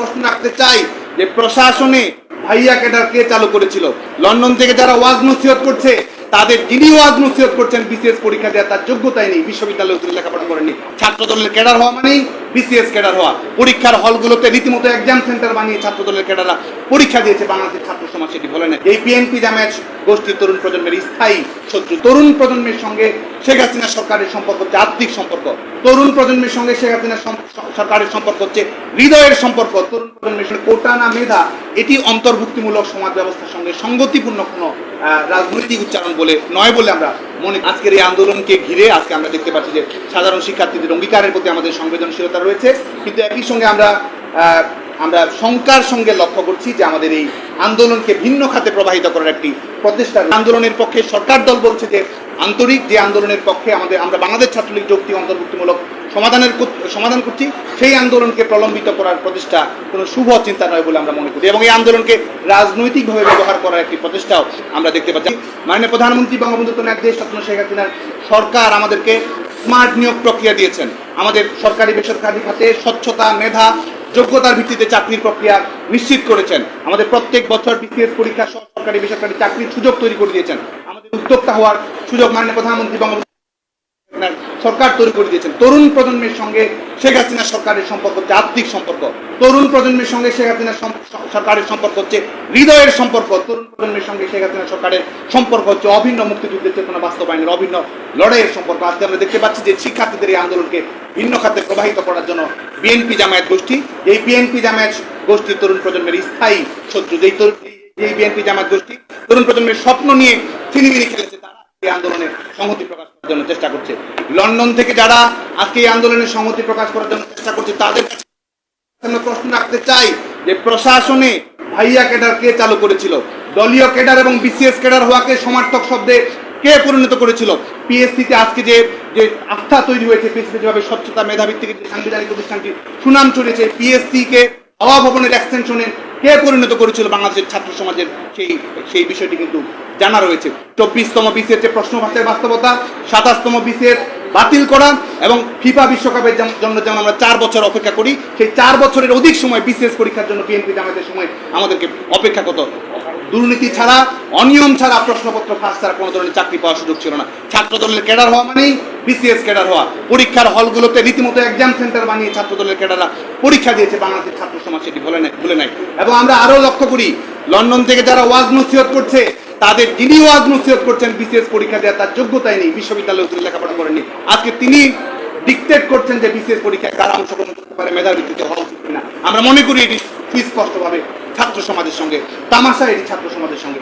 প্রশ্ন রাখতে চাই যে প্রশাসনে ভাইয়া ক্যাডার কে চালু করেছিল? লন্ডন থেকে যারা ওয়াজ নসিহত করছে, তাদের যিনি ওয়াজ নসিহত করছেন, বিসিএস পরীক্ষা দেওয়া তার যোগ্যতাই নেই, বিশ্ববিদ্যালয়ে তিনি লেখাপড়া করেনি ছাত্র দলের ক্যাডার হওয়া মানেই বিসিএস ক্যাডার হওয়া। পরীক্ষার হলগুলোতে রীতিমতো এক্সাম সেন্টার বানিয়ে ছাত্র দলের ক্যাডাররা পরীক্ষা দিয়েছে বাংলাদেশের ছাত্র সমাজ সেটি বলে না এই বিএনপি জামায়াত গোষ্ঠীর তরুণ প্রজন্মের স্থায়ী শত্রু, তরুণ প্রজন্মের সঙ্গে শেখ হাসিনা সরকারের সম্পর্ক হচ্ছে আত্মিক সম্পর্ক। তরুণ প্রজন্মের সঙ্গে শেখ হাসিনা সরকারের সম্পর্ক হচ্ছে হৃদয়ের সম্পর্ক। তরুণ প্রজন্মের সঙ্গে কোটা না মেধা, এটি অন্তর্ভুক্তিমূলক সমাজ ব্যবস্থার সঙ্গে সঙ্গতিপূর্ণ কোনো রাজনৈতিক উচ্চারণ বলে নয় বলে আমরা মনে আজকের এই আন্দোলনকে ঘিরে আজকে আমরা দেখতে পাচ্ছি যে সাধারণ শিক্ষার্থীদের অঙ্গীকারের প্রতি আমাদের সংবেদনশীলতা রয়েছে। কিন্তু একই সঙ্গে আমরা আমরা শঙ্কার সঙ্গে লক্ষ্য করছি যে আমাদের এই আন্দোলনকে ভিন্ন খাতে প্রবাহিত করার একটি প্রচেষ্টা আন্দোলনের পক্ষে সরকার দল বলছে যে আন্তরিক যে আন্দোলনের পক্ষে আমাদের, আমরা বাংলাদেশ ছাত্রলীগ যৌক্তিক অন্তর্ভুক্তিমূলক সমাধানের সমাধান করছি, সেই আন্দোলনকে প্রলম্বিত করার প্রচেষ্টা কোনো শুভ চিন্তা নয় বলে আমরা মনে করি। এবং এই আন্দোলনকে রাজনৈতিকভাবে ব্যবহার করার একটি প্রচেষ্টাও আমরা দেখতে পাচ্ছি। মাননীয় প্রধানমন্ত্রী বঙ্গবন্ধু কন্যা দেশ স্বপ্ন শেখ হাসিনার সরকার আমাদেরকে স্মার্ট নিয়োগ প্রক্রিয়া দিয়েছেন। আমাদের সরকারি বেসরকারি খাতে স্বচ্ছতা, মেধা যোগ্যতার ভিত্তিতে চাকরির প্রক্রিয়া নিশ্চিত করেছেন। আমাদের প্রত্যেক বছর বিসিএস পরীক্ষা, সরকারি বেসরকারি চাকরির সুযোগ তৈরি করে দিয়েছেন। আমাদের উদ্যোক্তা হওয়ার সুযোগ মাননীয় প্রধানমন্ত্রী বঙ্গবন্ধু সরকার তৈরি করে দিয়েছেন। তরুণ প্রজন্মের সঙ্গে শেখ হাসিনা সরকারের সম্পর্ক হচ্ছে আত্মিক সম্পর্ক। তরুণ প্রজন্মের সঙ্গে শেখ হাসিনা সরকারের সম্পর্ক হচ্ছে হৃদয়ের সম্পর্ক। তরুণ প্রজন্মের সঙ্গে শেখ হাসিনা সরকারের সম্পর্ক হচ্ছে অভিন্ন মুক্তিযুদ্ধের চেতনা বাস্তবায়নের অভিন্ন লড়াইয়ের সম্পর্ক। আজকে আমরা দেখতে পাচ্ছি যে শিক্ষার্থীদের এই আন্দোলনকে ভিন্ন খাতে প্রবাহিত করার জন্য বিএনপি জামায়াত গোষ্ঠী। এই বিএনপি জামায়াত গোষ্ঠীর তরুণ প্রজন্মের স্থায়ী শত্রু। যেই তরুণ এই বিএনপি জামায়াত গোষ্ঠী তরুণ প্রজন্মের স্বপ্ন নিয়ে ছিনিমিনি খেলেছে আন্দোলনে সংহতি প্রকাশ করার জন্য চেষ্টা করছে। লন্ডন থেকে যারা আজকে এই আন্দোলনে সংহতি প্রকাশ করার জন্য চেষ্টা করছে, তাদের প্রশ্ন রাখতে চাই যে প্রশাসনে ভাইয়া ক্যাডার কে চালু করেছিল? দলীয় ক্যাডার এবং বিসিএস ক্যাডার হওয়াকে সমার্থক শব্দে কে পরিণত করেছিল? পিএসসিতে আজকে যে যে আস্থা তৈরি হয়েছে পিএসসি যেভাবে স্বচ্ছতা মেধাভিত্তিক যে সাংবিধানিক প্রতিষ্ঠানটি সুনাম চড়েছে পিএসসি কে হাওয়া ভবনের এক্সটেনশনে কে পরিণত করেছিল বাংলাদেশের ছাত্র সমাজের সেই সেই বিষয়টি কিন্তু জানা রয়েছে। চব্বিশতম বিসিএস যে প্রশ্ন বাস্তবতা, সাতাশতম বিসিএস বাতিল করা এবং ফিফা বিশ্বকাপের জন্য যেমন আমরা চার বছর অপেক্ষা করি, সেই চার বছরের অধিক সময় বিসিএস পরীক্ষার জন্য বিএনপি আমাদের সময় আমাদেরকে অপেক্ষা করত দুর্নীতি ছাড়া, অনিয়ম ছাড়া প্রশ্নপত্র ফাঁস ছাড়া কোনো ধরনের চাকরি পাওয়ার সুযোগ ছিল না। ছাত্র দলের ক্যাডার হওয়া মানেই বিসিএস ক্যাডার হওয়া। পরীক্ষার হলগুলোতে রীতিমতো এক্সাম সেন্টার বানিয়ে ছাত্র দলের ক্যাডাররা পরীক্ষা দিয়েছে, বাংলাদেশের ছাত্র সমাজ সেটি বলে নাই, ভুলে নাই। এবং আমরা আরও লক্ষ্য করি, লন্ডন থেকে যারা ওয়াজ নসিহত করছে তাদের তিনিও আজ নসিহত করছেন, বিসিএস পরীক্ষা দেওয়া তার যোগ্যতাই নেই বিশ্ববিদ্যালয়ে তিনি লেখাপড়া করেননি আজকে তিনি ডিকটেট করছেন যে বিসিএস পরীক্ষায় কারা অংশগ্রহণ করতে পারে মেধার ভিত্তিতে হওয়া উচিত কিনা। আমরা মনে করি এটি সুস্পষ্টভাবে ছাত্র সমাজের সঙ্গে, তামাশা এটি ছাত্র সমাজের সঙ্গে।